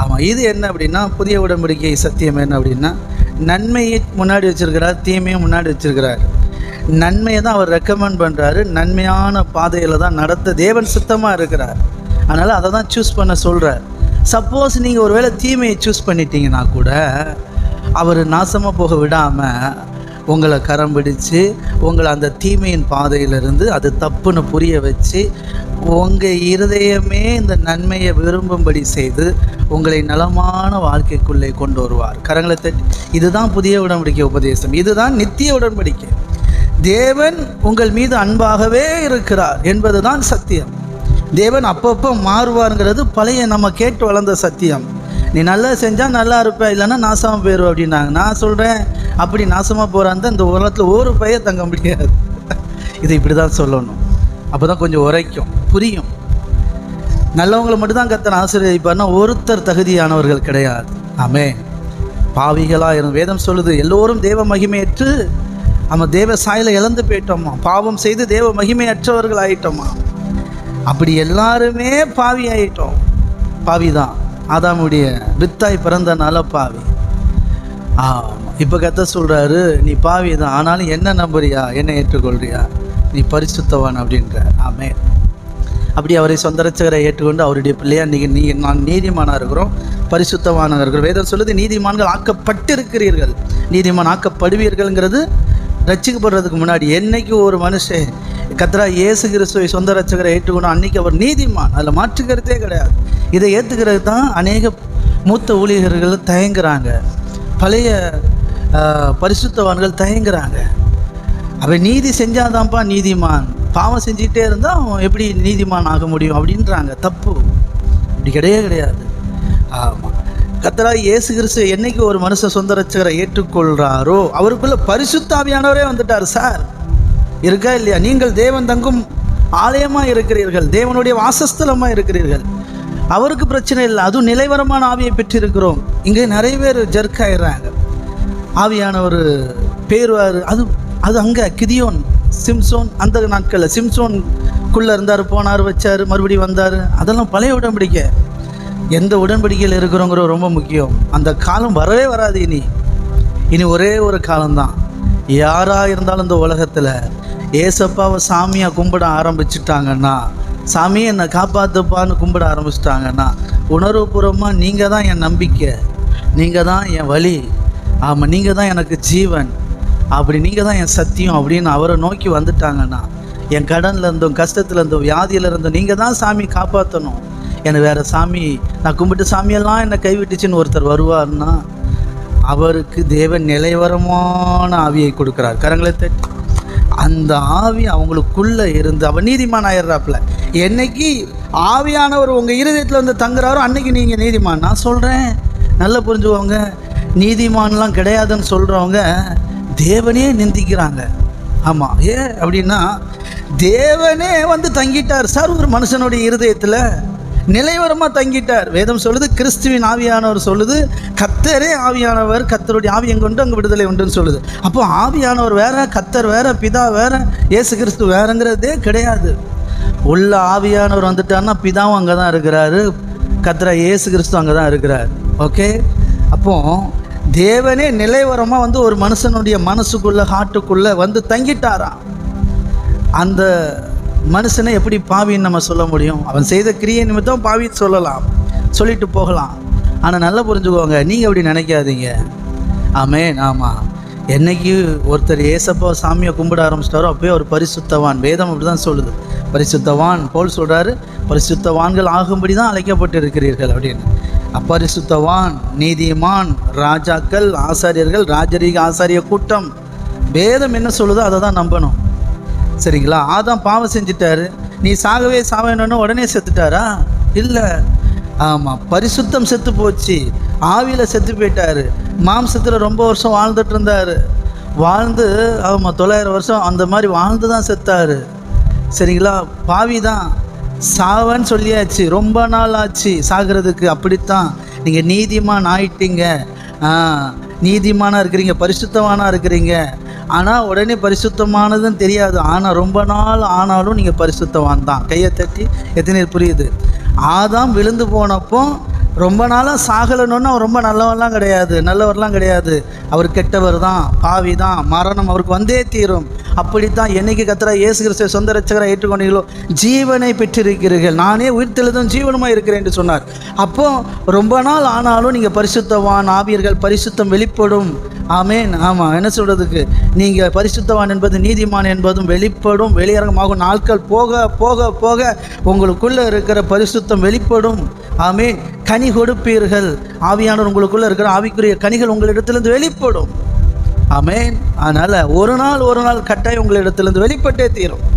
ஆமாம் இது என்ன அப்படின்னா புதிய உடன்படிக்கை சத்தியம் என்ன அப்படின்னா நன்மையை முன்னாடி வச்சிருக்கிறார் தீமையும் முன்னாடி வச்சிருக்கிறார். நன்மையை தான் அவர் ரெக்கமெண்ட் பண்ணுறாரு நன்மையான பாதையில் தான் நடத்த தேவன் சுத்தமாக இருக்கிறார். அதனால் அதை தான் சூஸ் பண்ண சொல்கிறார் சப்போஸ் நீங்கள் ஒருவேளை தீமையை சூஸ் பண்ணிட்டீங்கன்னா கூட அவர் நாசமாக போக விடாமல் உங்களை கரம் பிடிச்சு உங்களை அந்த தீமையின் பாதையிலிருந்து அது தப்புன்னு புரிய வச்சு உங்கள் இருதயமே இந்த நன்மையை விரும்பும்படி செய்து உங்களை நலமான வாழ்க்கைக்குள்ளே கொண்டு வருவார். கரங்களை தட்டி இதுதான் புதிய உடன்படிக்கை உபதேசம். இதுதான் நித்திய உடன்படிக்கை. தேவன் உங்கள் மீது அன்பாகவே இருக்கிறார் என்பது தான் சத்தியம். தேவன் அப்பப்போ மாறுவாருங்கிறது பழைய நம்ம கேட்டு வளர்ந்த சத்தியம். நீ நல்லா செஞ்சால் நல்லா இருப்ப இல்லைன்னா நாசாமல் போயிடுவோம் அப்படின்னாங்க. நான் சொல்கிறேன் அப்படி நாசமாக போகிறான் இந்த உலகத்தில் ஒரு பையன் தங்க முடியாது. இது இப்படி தான் சொல்லணும். அப்போ தான் கொஞ்சம் உரைக்கும் புரியும். நல்லவங்களை மட்டும்தான் கத்தனை ஆசீர்வதிப்பார்னா ஒருத்தர் தகுதியானவர்கள் கிடையாது. ஆமே பாவிகளாக இருந்த வேதம் சொல்லுது எல்லோரும் தேவ மகிமையற்று நம்ம தேவ சாயலை இழந்து போயிட்டோமா? பாவம் செய்து தேவ மகிமையற்றவர்கள் ஆயிட்டோமா? அப்படி எல்லாருமே பாவி ஆயிட்டோம். பாவி தான் ஆதாமுடைய வித்தாய் பிறந்தனால பாவி. ஆ இப்போ கத்த சொல்கிறாரு நீ பாவி தான் ஆனாலும் என்ன நம்புறியா? என்ன ஏற்றுக்கொள்றியா? நீ பரிசுத்தவான் அப்படின்ற. ஆமே அப்படி அவரை சொந்த ரட்சகரை ஏற்றுக்கொண்டு அவருடைய பிள்ளையா நீங்கள் நீ நான் நீதிமானாக இருக்கிறோம் பரிசுத்தவானாக இருக்கிறோம். வேதம் சொல்லுது நீதிமான்கள் ஆக்கப்பட்டிருக்கிறீர்கள். நீதிமான் ஆக்கப்படுவீர்கள்ங்கிறது ரச்சிக்கப்படுறதுக்கு முன்னாடி என்னைக்கு ஒரு மனுஷன் கத்ரா இயேசு கிறிஸ்துவை சொந்த ரட்சகரை ஏற்றுக்கொண்டு அன்னைக்கு அவர் நீதிமான். அதில் மாற்றுக்கிறதே கிடையாது. இதை ஏற்றுக்கிறது தான் அநேக மூத்த ஊழியர்கள் தயங்குறாங்க. பழைய பரிசுத்தவான்கள் தயங்குறாங்க. அவன் நீதி செஞ்சாதான்ப்பா நீதிமான். பாவம் செஞ்சுக்கிட்டே இருந்தால் அவன் எப்படி நீதிமான் ஆக முடியும் அப்படின்றாங்க. தப்பு. அப்படி கிடையவே கிடையாது. ஆமாம் கத்தரா இயேசு கிறிஸ்து என்னைக்கு ஒரு மனுஷ சொந்த ரட்சகரை ஏற்றுக்கொள்கிறாரோ அவருக்குள்ள பரிசுத்தாவியானவரே வந்துட்டார் சார். இருக்கா இல்லையா? நீங்கள் தேவன் தங்கும் ஆலயமாக இருக்கிறீர்கள். தேவனுடைய வாசஸ்தலமாக இருக்கிறீர்கள். அவருக்கு பிரச்சனை இல்லை. அதுவும் நிலைவரமான ஆவியை பெற்றிருக்கிறோம். இங்கே நிறைய பேர் ஜர்க் ஆயிடுறாங்க. ஆவியானவர் பேருவார். அது அது அங்கே கிதியோன் சிம்சோன் அந்த நாட்களில் சிம்சோன்குள்ளே இருந்தார் போனார் வச்சார் மறுபடியும் வந்தார். அதெல்லாம் பழைய உடன்படிக்கை. எந்த உடன்படிக்கையில் இருக்கிறோங்கிற ரொம்ப முக்கியம். அந்த காலம் வரவே வராது இனி. இனி ஒரே ஒரு காலம்தான். யாராக இருந்தாலும் இந்த உலகத்தில் ஏசப்பாவை சாமியாக கும்பிட ஆரம்பிச்சிட்டாங்கன்னா சாமி என்னை காப்பாற்றுப்பான்னு கும்பிட ஆரம்பிச்சிட்டாங்கன்னா உணர்வுபூர்வமாக நீங்கள் தான் என் நம்பிக்கை. நீங்கள் தான் என் வழி. ஆமாம் நீங்கள் தான் எனக்கு ஜீவன். அப்படி நீங்கள் தான் என் சத்தியம் அப்படின்னு அவரை நோக்கி வந்துட்டாங்கன்னா என் கடனில் இருந்தும் கஷ்டத்துல இருந்தும் இருந்தும் நீங்கள் தான் சாமி காப்பாற்றணும் என்னை வேறு சாமி நான் கும்பிட்டு சாமியெல்லாம் என்னை கைவிட்டுச்சுன்னு ஒருத்தர் வருவார்னா அவருக்கு தேவன் நிலைவரமான ஆவியை கொடுக்குறார். கரங்களை தட்டி. அந்த ஆவி அவங்களுக்குள்ளே இருந்து அவன் நீதிமான் ஆயிடுறாப்புல. என்னைக்கு ஆவியானவர் உங்கள் இருதயத்தில் வந்து தங்குறாரோ அன்னைக்கு நீங்கள் நீதிமான். நான் சொல்கிறேன் நல்லா புரிஞ்சுக்கோங்க. நீதிமான்லாம் கிடையாதுன்னு சொல்கிறவங்க தேவனே நிந்திக்கிறாங்க. ஆமாம் ஏன் அப்படின்னா தேவனே வந்து தங்கிட்டார். சார் ஒரு மனுஷனுடைய இருதயத்தில் நிலைவரமாக தங்கிட்டார். வேதம் சொல்லுது கிறிஸ்துவின் ஆவியானவர் சொல்லுது கத்தரே ஆவியானவர் கத்தருடைய ஆவியம் கொண்டு அங்கே விடுதலை உண்டுன்னு சொல்லுது. அப்போ ஆவியானவர் வேற கத்தர் வேற பிதா வேற இயேசு கிறிஸ்து வேறங்கிறதே கிடையாது. உள்ள ஆவியானவர் வந்துட்டார்னா பிதாவும் அங்கே தான் இருக்கிறாரு. கத்தரா இயேசு கிறிஸ்து அங்கே தான் இருக்கிறார். ஓகே? அப்போது தேவனே நிலைவரமாக வந்து ஒரு மனுஷனுடைய மனசுக்குள்ளே ஹார்ட்டுக்குள்ளே வந்து தங்கிட்டாராம் அந்த மனுஷனை எப்படி பாவின்னு நம்ம சொல்ல முடியும்? அவன் செய்த கிரியை நிமித்தம் பாவின்னு சொல்லலாம். சொல்லிட்டு போகலாம். ஆனால் நல்லா புரிஞ்சுக்கோங்க நீங்கள் அப்படி நினைக்காதீங்க. ஆமே. ஆமாம் என்னைக்கு ஒருத்தர் ஏசப்பா சாமியை கும்பிட ஆரம்பிச்சிட்டாரோ அப்போயே ஒரு பரிசுத்தவான். வேதம் அப்படி தான் சொல்லுது. பரிசுத்தவான் போல் சொல்கிறாரு பரிசுத்தவான்கள் ஆகும்படி தான் அழைக்கப்பட்டு இருக்கிறீர்கள் அப்படின்னு. அப்பரிசுத்தவான் நீதிமான் ராஜாக்கள் ஆசாரியர்கள் ராஜரீக ஆசாரிய கூட்டம். வேதம் என்ன சொல்லுதோ அதை தான் நம்பணும். சரிங்களா? ஆதாம் பாவம் செஞ்சிட்டாரு. நீ சாகவே சாவேணும்னு உடனே செத்துட்டாரா? இல்லை. ஆமாம் பரிசுத்தம் செத்து போச்சு. ஆவியில் செத்து போயிட்டாரு. மாம்சத்தில் ரொம்ப வருஷம் வாழ்ந்துட்டு இருந்தார். வாழ்ந்து ஆமாம் தொள்ளாயிரம் வருஷம் அந்த மாதிரி வாழ்ந்து தான் செத்தாரு. சரிங்களா? பாவி தான் சாவன்னு சொல்லியாச்சு. ரொம்ப நாள் ஆச்சு சாகிறதுக்கு. அப்படித்தான். நீங்கள் நீதிமான் ஆயிட்டீங்க. நீதிமானாக இருக்கிறீங்க பரிசுத்தமானாக இருக்கிறீங்க. ஆனால் உடனே பரிசுத்தமானதுன்னு தெரியாது. ஆனால் ரொம்ப நாள் ஆனாலும் நீங்கள் பரிசுத்தவான் தான். கையை தட்டி எத்தனை புரியுது? ஆதாம் விழுந்து போனப்போ ரொம்ப நாளாக சாகலன்னு அவர் ரொம்ப நல்லவரெலாம் கிடையாது நல்லவர்லாம் கிடையாது. அவர் கெட்டவர் தான் பாவி தான் மரணம் அவருக்கு வந்தே தீரும். அப்படித்தான் என்னைக்கு கத்திரா இயேசு கிறிஸ்துவை சொந்த ரட்சகரை ஏற்றுக்கொண்டீங்களோ ஜீவனை பெற்றிருக்கிறீர்கள். நானே உயிர்த்தெழுதும் ஜீவனமாக இருக்கிறேன் என்று சொன்னார். அப்போ ரொம்ப நாள் ஆனாலும் நீங்கள் பரிசுத்தவான் ஆவியர்கள் பரிசுத்தம் வெளிப்படும். ஆமேன். ஆமாம் என்ன சொல்கிறதுக்கு நீங்கள் பரிசுத்தவான் என்பது நீதிமான் என்பதும் வெளிப்படும். வெளியரங்கமாகும் நாட்கள் போக போக போக உங்களுக்குள்ளே இருக்கிற பரிசுத்தம் வெளிப்படும். ஆமேன். கனி கொடுப்பீர்கள். ஆவியானவர் உங்களுக்குள்ளே இருக்கிற ஆவிக்குரிய கனிகள் உங்களிடத்திலிருந்து வெளிப்படும். ஆமேன். அதனால் ஒரு நாள் ஒரு நாள் கட்டாயம் உங்களிடத்திலிருந்து வெளிப்பட்டே தீரும்.